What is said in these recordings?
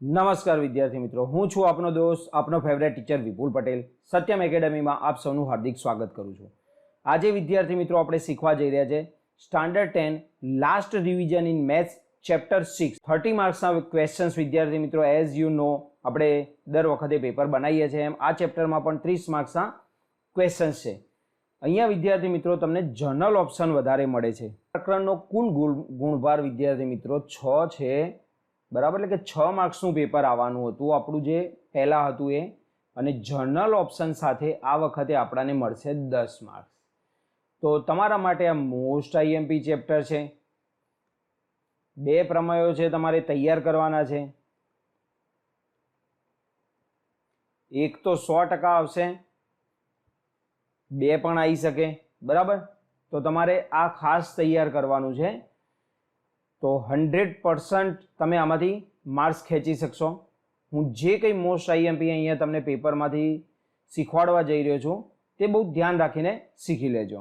નમસ્કાર વિદ્યાર્થી મિત્રો, હું છું આપનો દોસ્ત, આપનો ફેવરેટ ટીચર વિપુલ પટેલ. સત્યમ એકેડમીમાં આપ સૌનું હાર્દિક સ્વાગત કરું છું. આજે વિદ્યાર્થી મિત્રો, આપણે શીખવા જઈ રહ્યા છે standard ten last revision in maths chapter six thirty માર્ક્સના questions વિદ્યાર્થી મિત્રો એઝ યુ નો આપણે દર વખતે પેપર બનાવીએ છીએ એમ. આ ચેપ્ટરમાં પણ ત્રીસ માર્ક્સના ક્વેશ્ચન્સ છે. અહીંયા વિદ્યાર્થી મિત્રો, તમને જનરલ ઓપ્શન વધારે મળે છે. પ્રકરણનો કુલ ગુણ ગુણભાર વિદ્યાર્થી મિત્રો, છ છે. બરાબર? એટલે કે છ માર્ક્સનું પેપર આવવાનું હતું. આપણું જે પહેલાં હતું એ. અને જર્નલ ઓપ્શન સાથે આ વખતે આપણાને મળશે દસ માર્ક્સ. તો તમારા માટે આ મોસ્ટ આઈએમપી ચેપ્ટર છે. બે પ્રમેયો છે તમારે તૈયાર કરવાના છે. એક તો સો ટકા આવશે. બે પણ આવી શકે. બરાબર? તો તમારે આ ખાસ તૈયાર કરવાનું છે. તો હંડ્રેડ પર્સન્ટ તમે આમાંથી માર્ક્સ ખેંચી શકશો. હું જે કંઈ મોસ્ટ આઈએમપી અહીંયા તમને પેપરમાંથી શીખવાડવા જઈ રહ્યો છું, તે બહુ ધ્યાન રાખીને શીખી લેજો.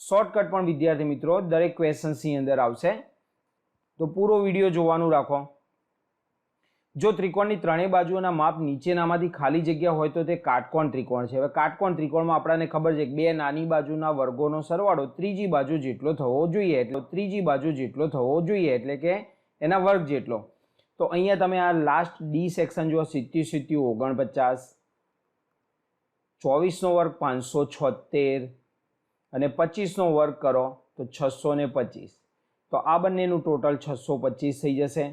શોર્ટકટ પણ વિદ્યાર્થી મિત્રો, દરેક ક્વેશ્ચન્સની અંદર આવશે. તો પૂરો વીડિયો જોવાનું રાખો. જો ત્રિકોણની ત્રણેય બાજુઓના માપ નીચેનામાંથી ખાલી જગ્યા હોય તો તે કાટકોણ ત્રિકોણ છે. હવે કાટકોણ ત્રિકોણમાં આપણને ખબર છે કે બે નાની બાજુના વર્ગોનો સરવાળો ત્રીજી બાજુ જેટલો થવો જોઈએ એટલે ત્રીજી બાજુ જેટલો થવો જોઈએ એટલે કે એના વર્ગ જેટલો. તો અહીંયા તમે આ લાસ્ટ ડી સેક્શન જુઓ સિત્તી સિત્તી ઓગણપચાસ, ચોવીસનો વર્ગ પાંચસો છોતેર અને પચીસનો વર્ગ કરો તો છસો પચીસ. તો આ બંનેનું ટોટલ છસો પચીસ થઈ જશે.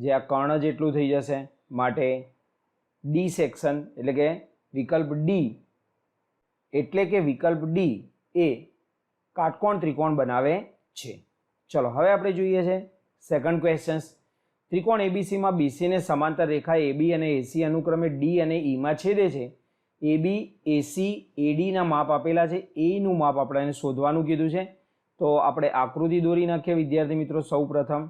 જે આ કર્ણ જેટલું થઈ જશે માટે ડી સેક્શન એટલે કે વિકલ્પ ડી એટલે કે વિકલ્પ ડી એ કાટકોણ ત્રિકોણ બનાવે છે. ચલો, હવે આપણે જોઈએ છે સેકન્ડ ક્વેશ્ચન્સ ત્રિકોણ એબીસીમાં બીસીને સમાંતર રેખા એબી અને એસી અનુક્રમે ડી અને ઈમાં છેદે છે. એબી એસી એડીના માપ આપેલા છે. એનું માપ આપણે શોધવાનું કીધું છે. તો આપણે આકૃતિ દોરી નાખીએ, વિદ્યાર્થી મિત્રો સૌ પ્રથમ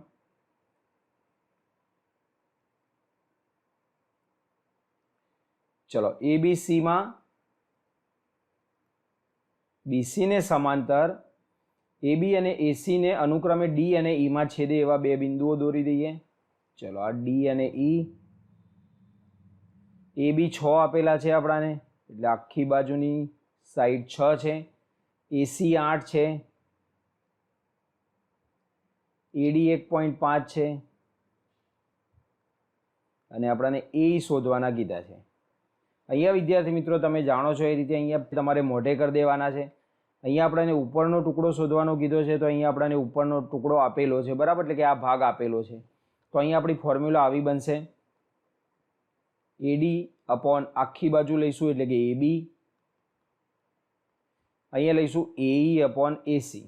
ચલો એબીસીમાં બીસીને સમાંતર એબી અને એસીને અનુક્રમે ડી અને ઈમાં છેદે એવા બે બિંદુઓ દોરી દઈએ. ચલો, આ ડી અને ઈ એ બી છ આપેલા છે આપણાને. એટલે આખી બાજુની સાઈડ છ છે. એસી આઠ છે. એડી એક પોઈન્ટ પાંચ છે. અને આપણાને એ શોધવાના કીધા છે. અહીંયા વિદ્યાર્થી મિત્રો, તમે જાણો છો એ રીતે અહીંયા તમારે મોઢે કરી દેવાના છે. અહીંયા આપણને ઉપરનો ટુકડો શોધવાનો કીધો છે, તો અહીંયા આપણને ઉપરનો ટુકડો આપેલો છે. બરાબર? એટલે કે આ ભાગ આપેલો છે. તો અહીંયા આપણી ફોર્મ્યુલા આવી બનશે. એડી અપોન આખી બાજુ લઈશું, એટલે કે એબી અહીંયા લઈશું એઈ અપોન એસી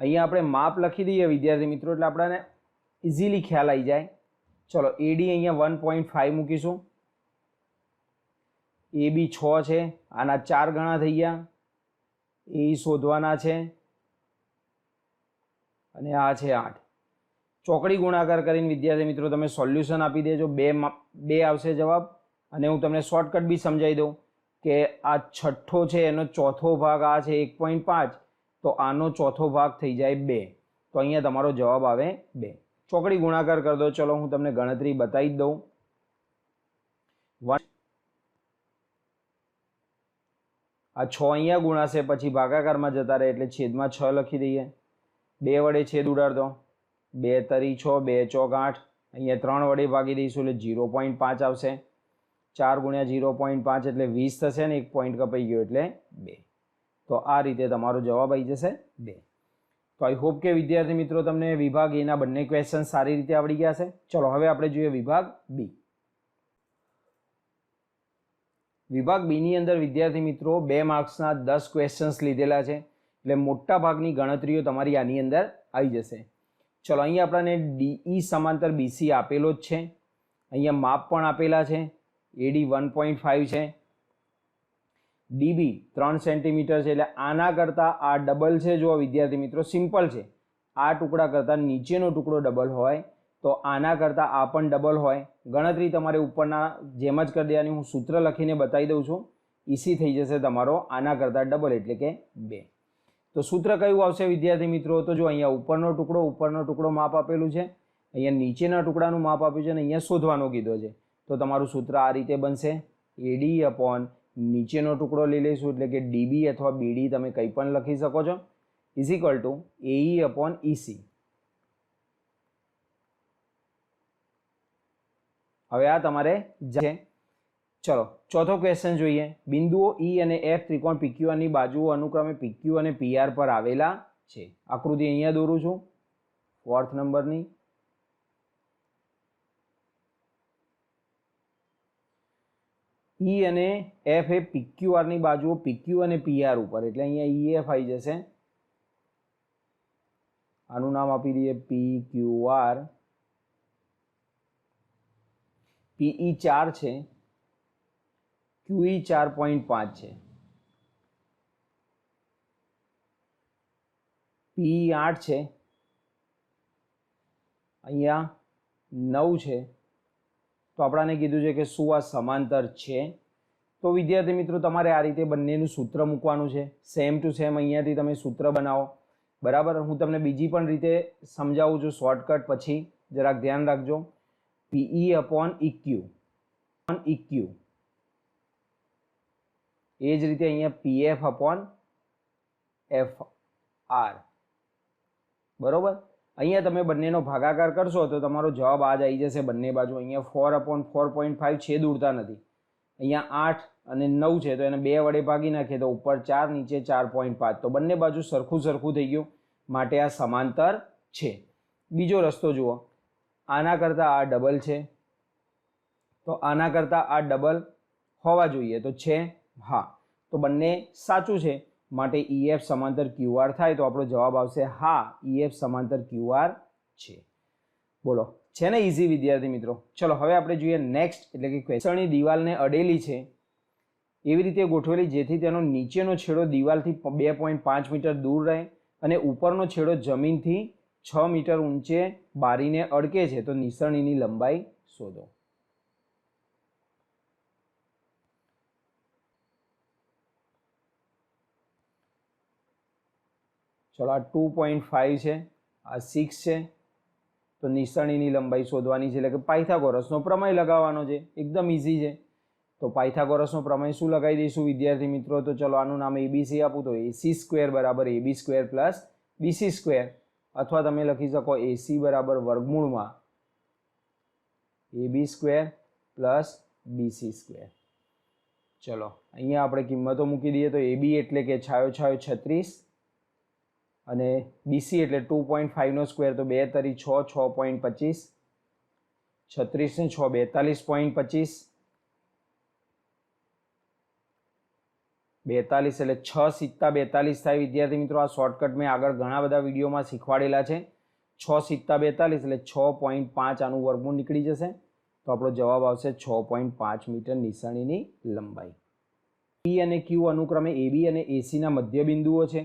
અહીંયા આપણે માપ લખી દઈએ વિદ્યાર્થી મિત્રો, એટલે આપણને ઇઝીલી ખ્યાલ આવી જાય. ચલો એડી અહીંયા વન પોઈન્ટ ફાઈવ મૂકીશું. એ બી છ છે, આના ચાર ગણા થઈ ગયા. એ શોધવાના છે. અને આ છે આઠ. ચોકડી ગુણાકાર કરીને, વિદ્યાર્થી મિત્રો, તમે સોલ્યુશન આપી દેજો. બે બે આવશે જવાબ. અને હું તમને શોર્ટકટ બી સમજાવી દઉં કે આ છઠ્ઠો છે, એનો ચોથો ભાગ, આ છે એક પોઈન્ટ પાંચ. તો આનો ચોથો ભાગ થઈ જાય બે. તો અહીંયા તમારો જવાબ આવે બે. ચોકડી ગુણાકાર કરી દો. ચલો, હું તમને ગણતરી બતાવી દઉં. આ છ અહીંયા ગુણાશે, પછી ભાગાકારમાં જતા રહે એટલે છેદમાં છ લખી દઈએ. બે વડે છેદ ઉડાડ દો બે તરી છ, બે ચોક આઠ. અહીંયા ત્રણ વડે ભાગી દઈશું એટલે ઝીરો પોઈન્ટ પાંચ આવશે. ચાર ગુણ્યા જીરો પોઈન્ટ પાંચ એટલે વીસ થશે ને, એક પોઈન્ટ કપાઈ ગયો એટલે બે. તો આ રીતે તમારો જવાબ આવી જશે બે. તો આઈ હોપ કે વિદ્યાર્થી મિત્રો તમને વિભાગ એના બંને ક્વેશ્ચન સારી રીતે આવડી ગયા છે ચલો, હવે આપણે જોઈએ વિભાગ બી વિભાગ બીની અંદર વિદ્યાર્થી મિત્રો બે માર્ક્સના દસ ક્વેશ્ચન્સ લીધેલા છે. એટલે મોટા ભાગની ગણતરીઓ તમારી આની અંદર આવી જશે. ચલો, અહીંયા આપણને ડીઈ સમાંતર બીસી આપેલો જ છે. અહીંયા માપ પણ આપેલા છે. એડી વન પોઈન્ટ ફાઇવ છે. ડીબી ત્રણ સેન્ટીમીટર છે એટલે આના કરતાં આ ડબલ છે. જો વિદ્યાર્થી મિત્રો, સિમ્પલ છે. આ ટુકડા કરતાં નીચેનો ટુકડો ડબલ હોય તો આના કરતાં આ પણ ડબલ હોય. ગણતરી તમારે ઉપરના જેમ જ કરી દેવાની. હું સૂત્ર લખીને બતાવી દઉં છું. ઇસી થઈ જશે તમારો આના કરતાં ડબલ એટલે કે બે. તો સૂત્ર કયું આવશે વિદ્યાર્થી મિત્રો? તો જો અહીંયા ઉપરનો ટુકડો ઉપરનો ટુકડો માપ આપેલું છે. અહીંયા નીચેના ટુકડાનું માપ આપ્યું છે અને અહીંયા શોધવાનો કીધો છે. તો તમારું સૂત્ર આ રીતે બનશે. એડી અપોન નીચેનો ટુકડો લઈ લઈશું એટલે કે ડીબી અથવા બીડી તમે કંઈ પણ લખી શકો છો. Is equal to A upon C હવે આ તમારે છે. ચલો, ચોથો ક્વેશ્ચન જોઈએ. બિંદુઓ ઈ અને એફ ત્રિકોણ પીક્યુઆરની બાજુઓ અનુક્રમે પીક્યુ અને પીઆર પર આવેલા છે. આકૃતિ અહીંયા દોરું છું. ફોર્થ નંબરની ઈ અને એફ એ પીક્યુઆરની બાજુઓ પીક્યુ અને પીઆર ઉપર. એટલે અહીંયા ઈએફ આવી જશે. આનું નામ આપી દઈએ પી ક્યુ આર પીઈ ચાર છે. ક્યુઈ ચાર પોઈન્ટ પાંચ છે. પી આઠ છે. અહીંયા નવ છે. તો આપણાને કીધું છે કે શું આ સમાંતર છે? તો વિદ્યાર્થી મિત્રો, તમારે આ રીતે બંનેનું સૂત્ર મૂકવાનું છે. સેમ ટુ સેમ અહીંયાથી તમે સૂત્ર બનાવો. બરાબર? હું તમને બીજી પણ રીતે સમજાવું છું શોર્ટકટ પછી. જરાક ધ્યાન રાખજો. PE upon EQ upon EQ એ જ રીતે અહીંયા પીએફ અપોન એફ આર બરોબર? અહીંયા તમે બંનેનો ભાગાકાર કરશો તો તમારો જવાબ આ જ આવી જશે બંને બાજુ. અહીંયા four upon four point five છેદ ઉડતા નથી. અહીંયા આઠ અને નવ છે, તો એને બે વડે ભાગી નાખીએ તો ઉપર ચાર, નીચે ચાર પોઈન્ટ પાંચ. તો બંને બાજુ સરખું સરખું થઈ ગયું. માટે આ સમાંતર છે. બીજો રસ્તો જુઓ. આના કરતાં આ ડબલ છે. તો આના કરતાં આ ડબલ હોવા જોઈએ. તો છે હા. તો બંને સાચું છે. માટે ઈએફ સમાંતર ક્યુઆર થાય તો આપણો જવાબ આવશે, હા ઈએફ સમાંતર ક્યુઆર છે. બોલો, છે ને ઇઝી વિદ્યાર્થી મિત્રો? ચલો, હવે આપણે જોઈએ નેક્સ્ટ એટલે કે ક્વેશ્ચનની દિવાલને અડેલી છે. એવી રીતે ગોઠવેલી જેથી તેનો નીચેનો છેડો દિવાલથી બે પોઈન્ટ પાંચ મીટર દૂર રહે અને ઉપરનો છેડો જમીનથી છ મીટર ઊંચે બારીને અડકે છે. તો નિસરણીની લંબાઈ શોધો. ચલો આ ટુ પોઈન્ટ ફાઈવ છે, આ સિક્સ છે, તો નિસરણીની લંબાઈ શોધવાની છે, એટલે કે પાયથાગોરસનો પ્રમેય લગાવવાનો છે, એકદમ ઇઝી છે. તો પાયથાગોરસનો પ્રમેય શું લગાવી દઈશું, વિદ્યાર્થી મિત્રો? તો ચલો આનું નામ એબીસી આપું, તો એસી સ્ક્વેર બરાબર AB square plus BC square અથવા તમે લખી શકો એસી બરાબર વર્ગમૂળમાં AB square plus BC square ચલો, અહીંયા આપણે કિંમતો મૂકી દઈએ, તો એબી એટલે કે છાયો છાયો છત્રીસ અને બીસી એટલે ટુ પોઈન્ટ ફાઇવનો સ્ક્વેર તો બે તરી છ છ પોઈન્ટ પચીસ. છત્રીસને છ, બેતાલીસ પોઈન્ટ પચીસ. બેતાલીસ એટલે છ સિત્તા બેતાલીસ થાય. વિદ્યાર્થી મિત્રો, આ શોર્ટકટ મેં આગળ ઘણા બધા વિડીયોમાં શીખવાડેલા છે. છ સિત્તા બેતાલીસ એટલે છ પોઈન્ટ પાંચ આનું વર્ગમૂળ નીકળી જશે. તો આપણો જવાબ આવશે છ પોઈન્ટ પાંચ મીટર નિશાનીની લંબાઈ. પી અને ક્યુ અનુક્રમે એબી અને એસીના મધ્ય બિંદુઓ છે.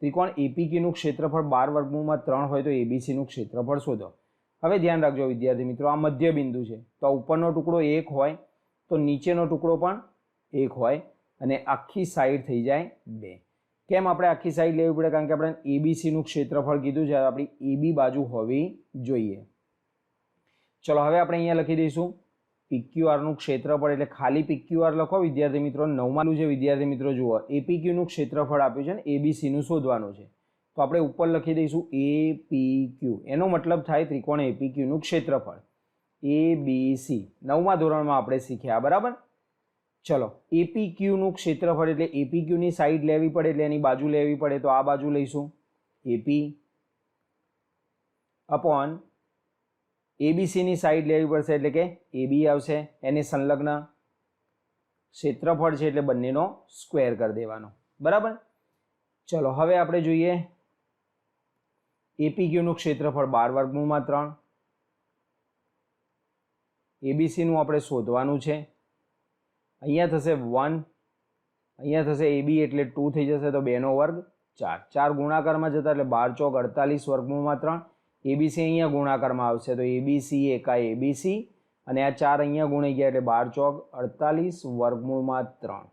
ત્રિકોણ એપીકેનું ક્ષેત્રફળ બાર વર્ગમૂળમાં ત્રણ હોય તો એબીસીનું ક્ષેત્રફળ શોધો. હવે ધ્યાન રાખજો, વિદ્યાર્થી મિત્રો, આ મધ્ય બિંદુ છે. તો ઉપરનો ટુકડો એક હોય, તો નીચેનો ટુકડો પણ એક હોય અને આખી સાઈડ થઈ જાય બે. કેમ આપણે આખી સાઈડ લેવી પડે? કારણ કે આપણે એબીસીનું ક્ષેત્રફળ કીધું છે, આપણી એબી બાજુ હોવી જોઈએ. ચલો, હવે આપણે અહીંયા લખી દઈશું. પીક્યુઆરનું ક્ષેત્રફળ એટલે ખાલી પીક્યુઆર લખો, વિદ્યાર્થી મિત્રો નવમાનું જે વિદ્યાર્થી મિત્રો જુઓ એપીક્યુનું ક્ષેત્રફળ આપ્યું છે ને એબીસીનું શોધવાનું છે. તો આપણે ઉપર લખી દઈશું એ પી એનો મતલબ થાય ત્રિકોણ એપીક્યુનું ક્ષેત્રફળ. એ બી સી નવમા ધોરણમાં આપણે શીખ્યા, બરાબર? ચલો એપીક્યુનું ક્ષેત્રફળ એટલે એપીક્યુની સાઈડ લેવી પડે એટલે એની બાજુ લેવી પડે, તો આ બાજુ લઈશું. એપી અપોન એબીસીની સાઈડ લેવી પડશે એટલે કે એબી આવશે. એને સંલગ્ન ક્ષેત્રફળ છે એટલે બંનેનો સ્ક્વેર કરી દેવાનો. બરાબર? ચલો, હવે આપણે જોઈએ એપીક્યુનું ક્ષેત્રફળ બાર વર્ગમૂળમાં ત્રણ. એબીસીનું આપણે શોધવાનું છે. અહીંયા થશે વન અહીંયા થશે એબી એટલે ટુ થઈ જશે તો બેનો વર્ગ ચાર. ચાર ગુણાકારમાં જતા એટલે બાર ચોક અડતાલીસ વર્ગમૂળમાં ત્રણ. એબીસી અહીંયા ગુણાકારમાં આવશે. તો એબીસી એકા એબીસી અને આ ચાર અહીંયા ગુણી ગયા એટલે બાર ચોક અડતાલીસ, વર્ગમૂળમાં ત્રણ.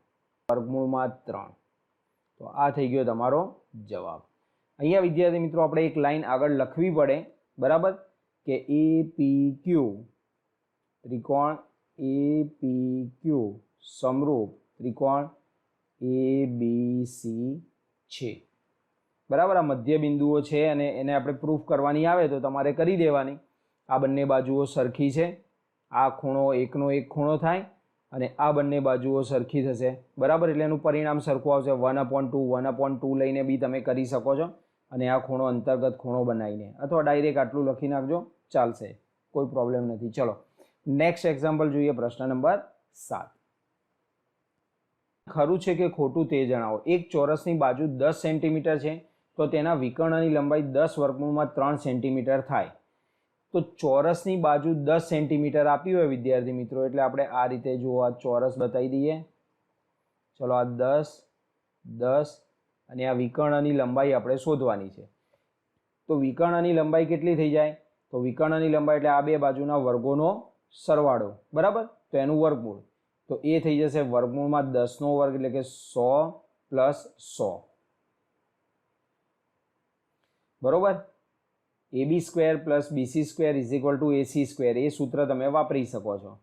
વર્ગમૂળમાં ત્રણ. તો આ થઈ ગયો તમારો જવાબ. અહીંયા વિદ્યાર્થી મિત્રો આપણે એક લાઈન આગળ લખવી પડે. બરાબર? કે એ પી ક્યુ ત્રિકોણ એ પી ક્યુ સમરૂપ ત્રિકોણ એ બી સી છે. બરાબર? આ મધ્ય બિંદુઓ છે અને એને આપણે પ્રૂફ કરવાની આવે તો તમારે કરી દેવાની. આ બંને બાજુઓ સરખી છે. આ ખૂણો એકનો એક ખૂણો થાય અને આ બંને બાજુઓ સરખી થશે. બરાબર? એટલે એનું પરિણામ સરખું આવશે. One upon two one upon two લઈને બી તમે કરી શકો છો. અને આ ખૂણો અંતર્ગત ખૂણો બનાવીને અથવા ડાયરેક્ટ આટલું લખી નાખજો, ચાલશે. કોઈ પ્રોબ્લેમ નથી. ચલો નેક્સ્ટ એક્ઝામ્પલ જોઈએ પ્રશ્ન નંબર સાત. ખરું છે કે ખોટું તે જણાવો. એક ચોરસની બાજુ દસ સેન્ટીમીટર છે. તો તેના વિકર્ણની લંબાઈ દસ વર્ગમૂળમાં ત્રણ સેન્ટીમીટર થાય. તો ચોરસની બાજુ દસ સેન્ટીમીટર આપી હોય વિદ્યાર્થી મિત્રો, એટલે આપણે આ રીતે જુઓ આ ચોરસ બતાવી દઈએ. ચલો આ દસ દસ, અને આ વિકર્ણની લંબાઈ આપણે શોધવાની છે. તો વિકર્ણની લંબાઈ કેટલી થઈ જાય? તો વિકર્ણની લંબાઈ એટલે આ બે બાજુના વર્ગોનો સરવાળો, બરાબર? તો એનું વર્ગમૂળ. તો એ થઈ જશે વર્ગમૂળમાં દસનો વર્ગ એટલે કે સો પ્લસ સો. બરોબર? A B square plus BC square is equal to AC square એ સૂત્ર તમે વાપરી શકો છો.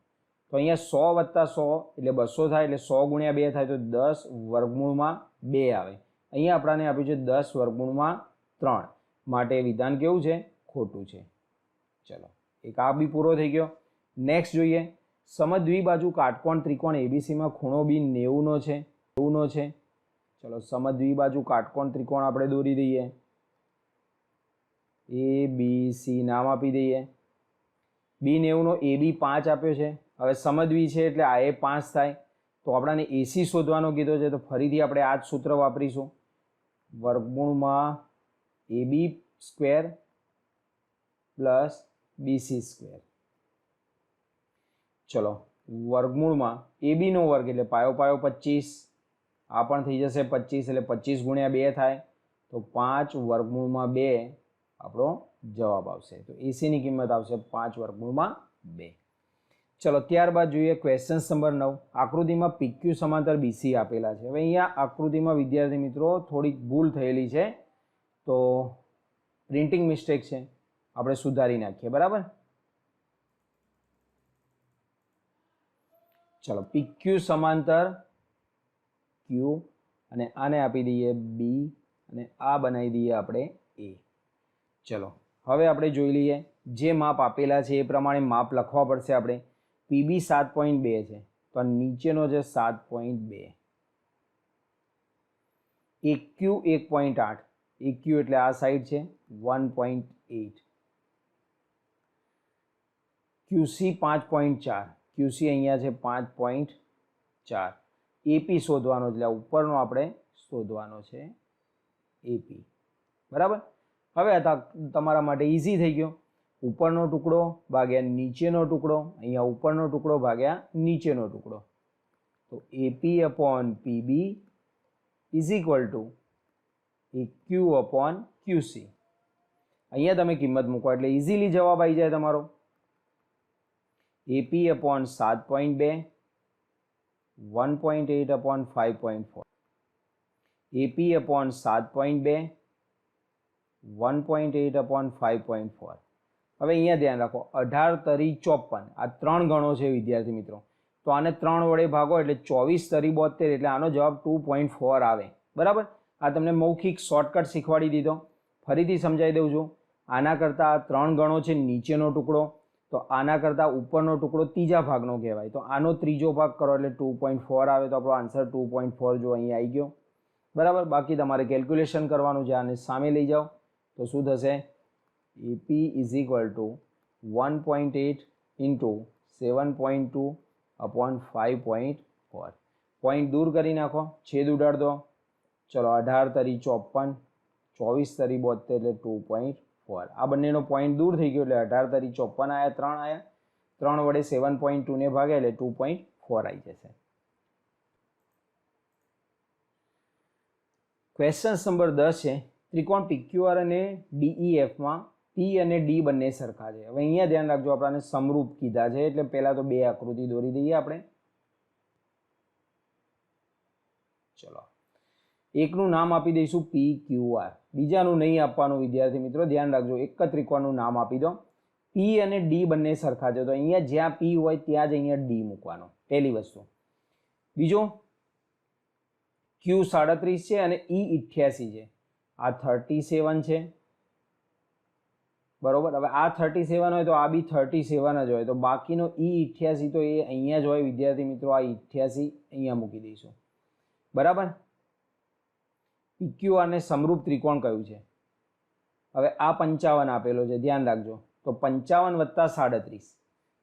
તો અહીંયા સો વત્તા સો એટલે બસો થાય એટલે સો ગુણ્યા બે થાય તો દસ વર્ગમૂળમાં બે આવે. અહીંયા આપણાને આપ્યું છે દસ વર્ગમૂળમાં ત્રણ. માટે વિધાન કેવું છે? ખોટું છે. ચલો, એક આ બી પૂરો થઈ ગયો. નેક્સ્ટ જોઈએ. સમદ્વિ બાજુ કાટકોણ ત્રિકોણ એબીસીમાં ખૂણો બી નેવુંનો છે. નેવુંનો છે. ચલો સમદ્વિ બાજુ કાટકોણ ત્રિકોણ આપણે દોરી દઈએ. એ બી સી નામ આપી દઈએ. બી નેવુંનો એ બી પાંચ આપ્યો છે. હવે સમજવી છે એટલે આ એ પાંચ થાય. તો આપણાને એસી શોધવાનો કીધો છે, તો ફરીથી આપણે આ જ સૂત્ર વાપરીશું. વર્ગમૂળમાં A B square plus BC square ચલો, વર્ગમૂળમાં એ બીનો વર્ગ એટલે પાયો પાયો પચીસ. આ પણ થઈ જશે પચીસ એટલે પચીસ ગુણ્યા બે થાય. તો પાંચ વર્ગમૂળમાં બે આપણો જવાબ આવશે. તો એસીની કિંમત આવશે પાંચ વર્ગમૂળમાં બે. ચલો, ત્યારબાદ જોઈએ ક્વેશ્ચન નંબર નવ. આકૃતિમાં પીક્યુ સમાંતર બીસી આપેલા છે. હવે અહીંયા આકૃતિમાં વિદ્યાર્થી મિત્રો થોડીક ભૂલ થયેલી છે. તો પ્રિન્ટિંગ મિસ્ટેક છે. આપણે સુધારી નાખીએ, બરાબર? ચલો પીક્યુ સમાંતર ક્યુ અને આને આપી દઈએ બી અને આ બનાવી દઈએ આપણે એ ચલો, હવે આપણે જોઈ લઈએ. જે માપ આપેલા છે એ પ્રમાણે માપ લખવા પડશે આપણે. પીબી સાત પોઈન્ટ બે છે. તો નીચેનો છે સાત પોઈન્ટ બે. એક્યુ એક પોઈન્ટ આઠ. એક્યુ એટલે આ સાઈડ છે, વન પોઈન્ટ એટ. ક્યુસી પાંચ પોઈન્ટ ચાર. ક્યુસી અહીંયા છે પાંચ પોઈન્ટ ચાર. એપી શોધવાનો એટલે ઉપરનો આપણે શોધવાનો છે એપી. બરાબર? હવે આ તમારા માટે ઇઝી થઈ ગયો. ઉપરનો ટુકડો ભાગ્યા નીચેનો ટુકડો, અહીંયા ઉપરનો ટુકડો ભાગ્યા નીચેનો ટુકડો. તો AP upon PB is equal to A Q upon QC અહીંયા તમે કિંમત મૂકો એટલે ઇઝીલી જવાબ આવી જાય તમારો. એપી અપોન સાત પોઈન્ટ બે one point eight upon five point four AP upon સાત પોઈન્ટ બે one point eight upon five point four હવે અહીંયા ધ્યાન રાખો, અઢાર તરી ચોપન આ ત્રણ ગણો છે વિદ્યાર્થી મિત્રો. તો આને ત્રણ વડે ભાગો એટલે ચોવીસ તરી બોતેર એટલે આનો જવાબ ટુ પોઈન્ટ ફોર આવે. બરાબર? આ તમને મૌખિક શોર્ટકટ શીખવાડી દીધો. ફરીથી સમજાવી દઉં છું. આના કરતાં આ ત્રણ ગણો છે નીચેનો ટુકડો. તો આના કરતાં ઉપરનો ટુકડો ત્રીજા ભાગનો કહેવાય. તો આનો ત્રીજો ભાગ કરો એટલે ટુ પોઈન્ટ ફોર આવે. તો આપણો આન્સર ટુ પોઈન્ટ ફોર જો અહીં આવી ગયો. બરાબર? બાકી તમારે કેલ્ક્યુલેશન કરવાનું છે, આને સામે લઈ જાઓ. તો શું થશે? AP is equal to one point eight into seven point two upon five point four point દૂર કરી નાખો, છેદ ઉડાડ દો ચલો, અઢાર તરી ચોપન, ચોવીસ તરી બોતેર એટલે ટુ પોઈન્ટ ફોર આ બંનેનો પોઈન્ટ દૂર થઈ ગયો એટલે અઢાર તરી ચોપન આવ્યા ત્રણ આવ્યા ત્રણ વડે સેવન પોઈન્ટ ટુને ભાગે એટલે ટુ પોઈન્ટ ફોર આવી જશે. ક્વેશ્ચન નંબર દસ છે. ત્રિકોણ પીક્યુઆર અને ડીઈએફમાં પી અને ડી બંને સરખા છે. હવે અહીંયા ધ્યાન રાખજો, આપણને સમરૂપ કીધા છે, એટલે પહેલાં તો બે આકૃતિ દોરી દઈએ આપણે. ચલો. એકનું નામ આપી દઈશું પી ક્યુ આર બીજાનું નહીં આપવાનું, વિદ્યાર્થી મિત્રો, ધ્યાન રાખજો, એક જ ત્રિકોણનું નામ આપી દો. પી અને ડી બંને સરખા છે, તો અહીંયા જ્યાં પી હોય ત્યાં જ અહીંયા ડી મૂકવાનો. પહેલી વસ્તુ. બીજો ક્યુ સાડત્રીસ છે અને ઈ ઇઠ્યાસી છે. આ થર્ટી સેવન છે. બરોબર? હવે આ થર્ટી સેવન હોય તો આ બી થર્ટી સેવન જ હોય. તો બાકીનો ઈ ઇઠ્યાસી તો એ અહીંયા જ હોય. વિદ્યાર્થી મિત્રો, આ ઇઠ્યાસી અહીંયા મૂકી દઈશું. બરાબર? પીક્યુ અને સમરૂપ ત્રિકોણ કયું છે? હવે આ પંચાવન આપેલો છે. ધ્યાન રાખજો. તો પંચાવન વત્તા સાડત્રીસ.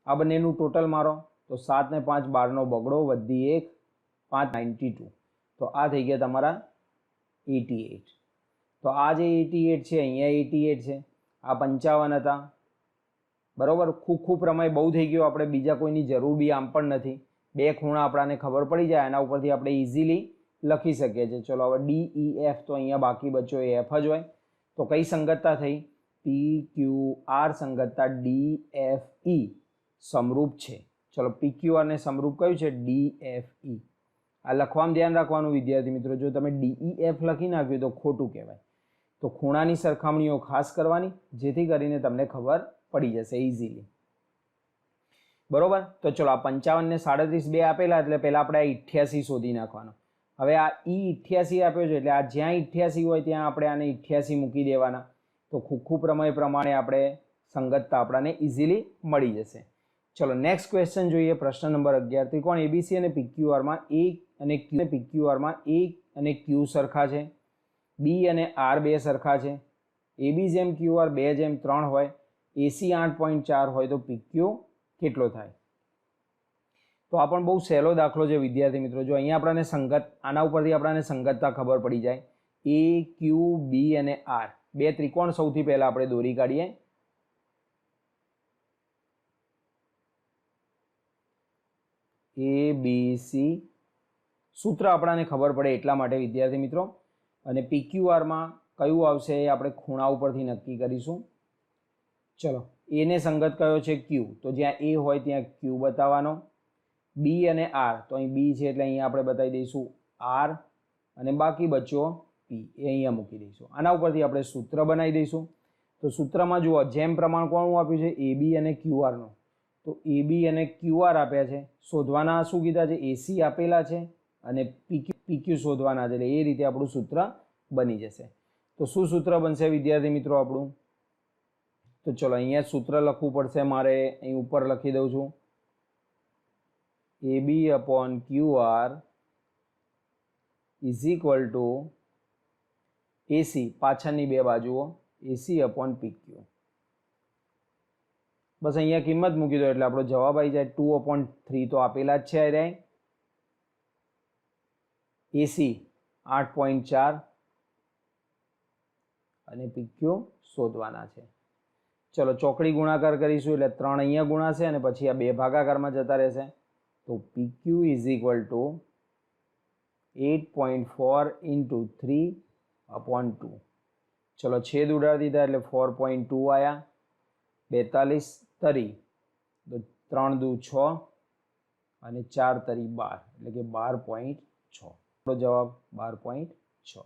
આ બંનેનું ટોટલ મારો. તો સાત ને પાંચ બારનો બગડો વધી એક પાંચ, નાઇન્ટી ટુ. તો આ થઈ ગયા તમારા એટી એટ. તો આ જે એટી એટ છે, અહીંયા એટી એટ છે, આ પંચાવન હતા. બરાબર? ખૂબ ખૂબ પ્રમાણે બહુ થઈ ગયો. આપણે બીજા કોઈની જરૂર બી આમ પણ નથી. બે ખૂણા આપણાને ખબર પડી જાય, એના ઉપરથી આપણે ઇઝીલી લખી શકીએ છીએ. ચલો, હવે ડી ઈ એફ તો અહીંયા બાકી બચ્યો, એ એફ જ હોય. તો કઈ સંગતતા થઈ? પી ક્યુ આર સંગતતા ડી એફ ઈ સમરૂપ છે. ચલો પી ક્યુ આરને સમરૂપ કયું છે? ડી એફ ઈ આ લખવામાં ધ્યાન રાખવાનું, વિદ્યાર્થી મિત્રો. જો તમે ડીઈ એફ લખી નાખ્યું તો ખોટું કહેવાય. તો ખૂણાની સરખામણીઓ ખાસ કરવાની, જેથી કરીને તમને ખબર પડી જશે ઇઝીલી બરોબર? તો ચલો, આ પંચાવન ને સાડત્રીસ બે આપેલા, એટલે પહેલાં આપણે આ ઇઠ્યાસી શોધી નાખવાનો. હવે આ ઈ ઇઠ્યાસી આપ્યો છે, એટલે આ જ્યાં ઇઠ્યાસી હોય ત્યાં આપણે આને ઇઠ્યાસી મૂકી દેવાના. તો ખૂખું પ્રમેય પ્રમાણે આપણે સંગતતા આપણાને ઇઝીલી મળી જશે. ચલો નેક્સ્ટ ક્વેશ્ચન જોઈએ. પ્રશ્ન નંબર અગિયાર. ત્રિકોણ એબીસી અને પીક્યુઆરમાં એ અને ક્યુ પીક્યુઆરમાં એ અને ક્યુ સરખા છે. બી અને આર બે સરખા છે. એબી જેમ ક્યુ આર બે જેમ ત્રણ હોય એસી આઠ પોઈન્ટ ચાર હોય તો પીક્યુ કેટલો થાય? તો આ પણ બહુ સહેલો દાખલો છે વિદ્યાર્થી મિત્રો. જો અહીંયા આપણને સંગત, આના ઉપરથી આપણને સંગતતા ખબર પડી જાય. એ, ક્યુ, બી અને આર. બે ત્રિકોણ સૌથી પહેલાં આપણે દોરી કાઢીએ. A, B, C. સૂત્ર આપણને ખબર પડે એટલા માટે વિદ્યાર્થી મિત્રો. અને પીક્યુઆરમાં કયું આવશે એ આપણે ખૂણા ઉપરથી નક્કી કરીશું. ચલો. એને સંગત કયો છે ક્યુ તો જ્યાં એ હોય ત્યાં ક્યુ બતાવવાનો. બી અને આર તો અહીં બી છે એટલે અહીંયા આપણે બતાવી દઈશું આર અને બાકી બચ્યો પી એ અહીંયા મૂકી દઈશું. આના ઉપરથી આપણે સૂત્ર બનાવી દઈશું. તો સૂત્રમાં જુઓ જેમ પ્રમાણ કોણું આપ્યું છે એ બી અને ક્યુઆરનું તો એ બી અને ક્યુઆર આપ્યા છે. શોધવાના શું કીધા છે? એસી આપેલા છે અને પીક્યુ પીક્યુ શોધવાના છે એટલે એ રીતે આપણું સૂત્ર બની જશે. તો શું સૂત્ર બનશે વિદ્યાર્થી મિત્રો આપણું? તો ચલો અહીંયા સૂત્ર લખવું પડશે મારે, અહીં ઉપર લખી દઉં છું. A B upon Q R is equal to AC પાછળની બે બાજુઓ એસી અપોન પીક્યુ બસ અહીંયા કિંમત મૂકી દો એટલે આપણો જવાબ આવી જાય. ટુ અપોન થ્રી તો આપેલા જ છે અરે એસી આઠ પોઈન્ટ ચાર અને પીક્યુ શોધવાના છે. ચલો ચોકડી ગુણાકાર કરીશું એટલે ત્રણ અહીંયા ગુણાશે અને પછી આ બે ભાગાકારમાં જતા રહેશે. તો PQ is equal to eight point four into three upon two ચલો છેદ ઉડાડી દીધા એટલે ફોર પોઈન્ટ ટુ આવ્યા બેતાલીસ તરી. તો ત્રણ દુ છ અને ચાર તરી બાર. એટલે કે બાર પોઈન્ટ છ. જવાબ બાર પોઈન્ટ છ.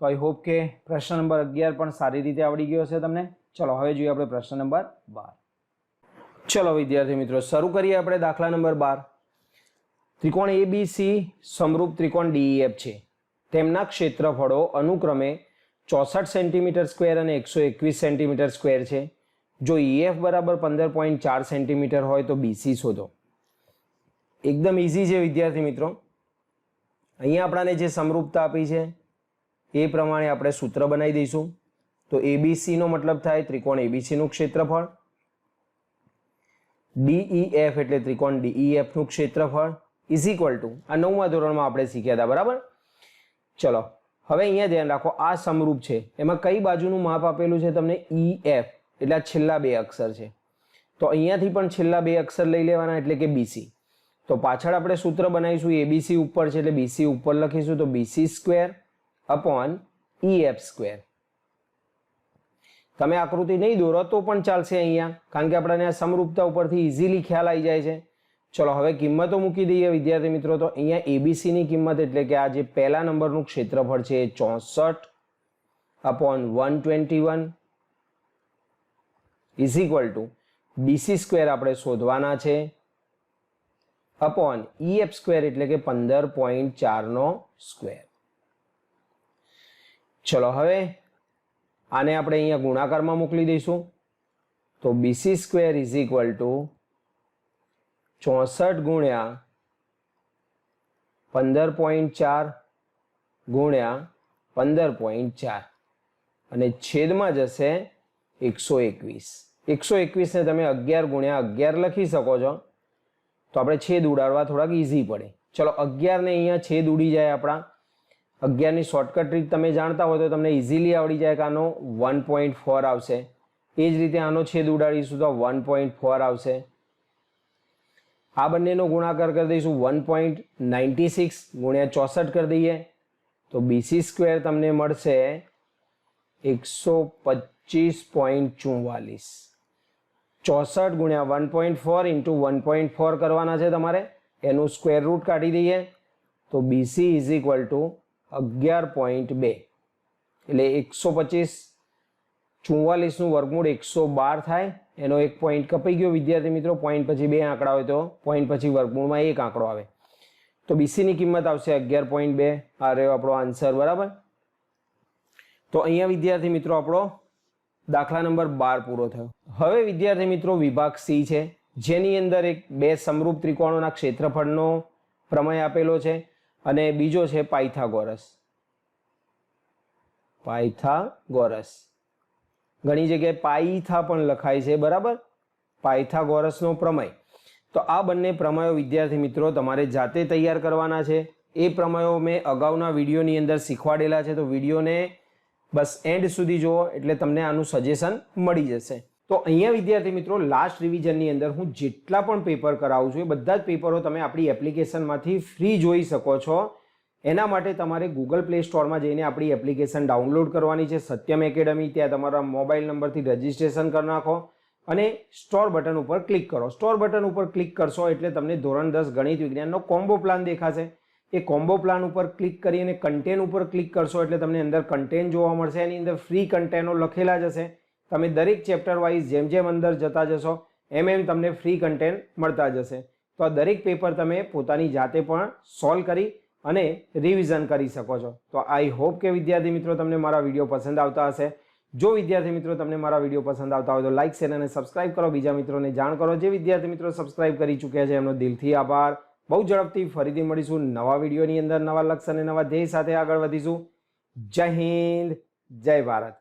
તો આઈ હોપ કે પ્રશ્ન નંબર અગિયાર પણ સારી રીતે આવડી ગયો હશે તમને. ચલો, હવે જોઈએ આપણે પ્રશ્ન નંબર બાર. ચલો, વિદ્યાર્થી મિત્રો, શરૂ કરીએ આપણે દાખલા નંબર બાર. ત્રિકોણ એ બી સી સમરૂપ ત્રિકોણ ડીઈએફ છે. તેમના ક્ષેત્રફળો અનુક્રમે ચોસઠ સેન્ટીમીટર સ્ક્વેર અને એકસો એકવીસ સેન્ટીમીટર સ્ક્વેર છે. જો ઈએફ બરાબર પંદર પોઈન્ટ ચાર સેન્ટીમીટર હોય તો બીસી શોધો. એકદમ ઇઝી છે વિદ્યાર્થી મિત્રો. અહીંયા આપણાને જે સમરૂપતા આપી છે, એ પ્રમાણે આપણે સૂત્ર બનાવી દઈશું. તો એબીસીનો મતલબ થાય ત્રિકોણ એબીસીનું ક્ષેત્રફળ. ડીઈએફ એટલે ત્રિકોણ ડીઈએફનું ક્ષેત્રફળ ઇઝ ઇક્વલ ટુ આ નવમા ધોરણમાં આપણે શીખ્યા હતા, બરાબર? ચલો, હવે અહીંયા ધ્યાન રાખો, આ સમરૂપ છે. એમાં કઈ બાજુનું માપ આપેલું છે તમને? ઈ એફ એટલે છેલ્લા બે અક્ષર છે. તો અહીંયાથી પણ છેલ્લા બે અક્ષર લઈ લેવાના, એટલે કે બીસી તો પાછળ આપણે સૂત્ર બનાવીશું એબીસી ઉપર છે એટલે બીસી ઉપર લખીશું, તો BC square upon E F square તમે આકૃતિ નહીં દોરો તો પણ ચાલશે અહીંયા, કારણ કે આપણને આ સમરૂપતા ઉપરથી ઇઝીલી ખ્યાલ આવી જાય છે. ચલો, હવે કિંમતો મૂકી દઈએ વિદ્યાર્થી મિત્રો, તો અહીંયા એબીસીની કિંમત એટલે કે આ જે પહેલા નંબરનું ક્ષેત્રફળ છે એ ચોસઠ upon one twenty one is equal to BC square આપણે શોધવાના છે. અપોન ઈએફ સ્ક્વેર એટલે કે પંદર પોઈન્ટ ચારનો સ્ક્વેર ચલો હવે આને આપણે અહીંયા ગુણાકારમાં મોકલી દઈશું. તો BC square is equal to ચોસઠ ગુણ્યા પંદર પોઈન્ટ ચાર ગુણ્યા પંદર પોઈન્ટ ચાર. અને છેદમાં જશે એકસો એકવીસ. એકસો એકવીસને તમે અગિયાર ગુણ્યા અગિયાર લખી શકો છો. તો આપણે છેદ ઉડાડવા થોડાક ઇઝી પડે. ચલો, અગિયારને અહીંયા છેદ ઉડી જાય આપણા. અગિયારની શોર્ટકટ રીત તમે જાણતા હોય તો તમને ઇઝીલી આવડી જાય કે આનો વન પોઈન્ટ ફોર આવશે. એ જ રીતે આનો છેદ ઉડાડીશું તો વન પોઈન્ટ ફોર આવશે. આ બંનેનો ગુણાકાર કરી દઈશું વન પોઈન્ટ નાઇન્ટી સિક્સ ગુણ્યા ચોસઠ કરી દઈએ. તો બીસી સ્ક્વેર તમને મળશે એકસો પચીસ પોઈન્ટ ચુમ્વાલીસ ચોસઠ ગુણ્યા one point four into one point four કરવાના છે તમારે. એનું સ્ક્વેર રૂટ કાઢી દઈએ. તો બીસી ઇઝ ઇક્વલ ટુ અગિયાર પોઈન્ટ બે. એટલે એકસો પચીસ. ચુમ્વાલીસનું વર્ગમૂળ એકસો બાર થાય. એનો એક પોઈન્ટ કપાઈ ગયો. વિદ્યાર્થી મિત્રો પોઈન્ટ પછી બે આંકડા હોય તો પોઈન્ટ પછી વર્ગમૂળમાં એક આંકડો આવે. તો બીસીની કિંમત આવશે અગિયાર પોઈન્ટ બે. આ રહ્યો આપણો આન્સર બરાબર? તો અહીંયા વિદ્યાર્થી મિત્રો, આપણો દાખલા નંબર બાર પૂરો થયો. હવે વિદ્યાર્થી મિત્રો, વિભાગ સી છે. જેની અંદર એક બે સમરૂપ ત્રિકોણોના ક્ષેત્રફળનો પ્રમેય આપેલો છે અને બીજો છે પાયથાગોરસ. પાયથાગોરસ. ઘણી જગ્યાએ પાયથા પણ લખાય છે, બરાબર? પાયથાગોરસનો પ્રમેય. તો આ બંને પ્રમેયો વિદ્યાર્થી મિત્રો, તમારે જાતે તૈયાર કરવાના છે. એ પ્રમેયો મેં અગાઉના વિડીયોની અંદર શીખવાડેલા છે. તો વિડીયોને બસ એન્ડ સુધી જુઓ એટલે તમને આનું સજેશન મળી જશે. તો અહીંયા વિદ્યાર્થી મિત્રો લાસ્ટ રિવિઝનની અંદર હું જેટલા પણ પેપર કરાવું છું, એ બધા જ પેપરો તમે આપણી એપ્લિકેશનમાંથી ફ્રી જોઈ શકો છો. એના માટે તમારે ગૂગલ પ્લે સ્ટોરમાં જઈને આપણી એપ્લિકેશન ડાઉનલોડ કરવાની છે. સત્યમ એકેડમી ત્યાં તમારા મોબાઈલ નંબરથી રજિસ્ટ્રેશન કરી નાખો અને સ્ટોર બટન ઉપર ક્લિક કરો. સ્ટોર બટન ઉપર ક્લિક કરશો એટલે તમને ધોરણ દસ ગણિત વિજ્ઞાનનો કોમ્બો પ્લાન દેખાશે. એ કોમ્બો પ્લાન ઉપર ક્લિક કરી અને કન્ટેન ઉપર ક્લિક કરશો એટલે તમને અંદર કન્ટેન જોવા મળશે. એની અંદર ફ્રી કન્ટેનો લખેલા જ હશે. તમે દરેક ચેપ્ટર વાઇઝ જેમ જેમ અંદર જતા જશો, એમ એમ તમને ફ્રી કન્ટેન મળતા જશે તો આ દરેક પેપર તમે પોતાની જાતે પણ સોલ્વ કરી અને રિવિઝન કરી શકો છો. તો આઈ હોપ કે વિદ્યાર્થી મિત્રો તમને મારા વીડિયો પસંદ આવતા હશે. જો વિદ્યાર્થી મિત્રો તમને મારા વીડિયો પસંદ આવતા હોય તો લાઇક શેર અને સબસ્ક્રાઇબ કરો. બીજા મિત્રોને જાણ કરો. જે વિદ્યાર્થી મિત્રો સબસ્ક્રાઇબ કરી ચૂક્યા છે, એમનો દિલથી આભાર. બહુ ઝડપથી ફરીથી મળીશું નવા વિડીયોની અંદર, નવા લક્ષ્ય અને નવા ધ્યેય સાથે આગળ વધીશું. જય હિન્દ, જય ભારત.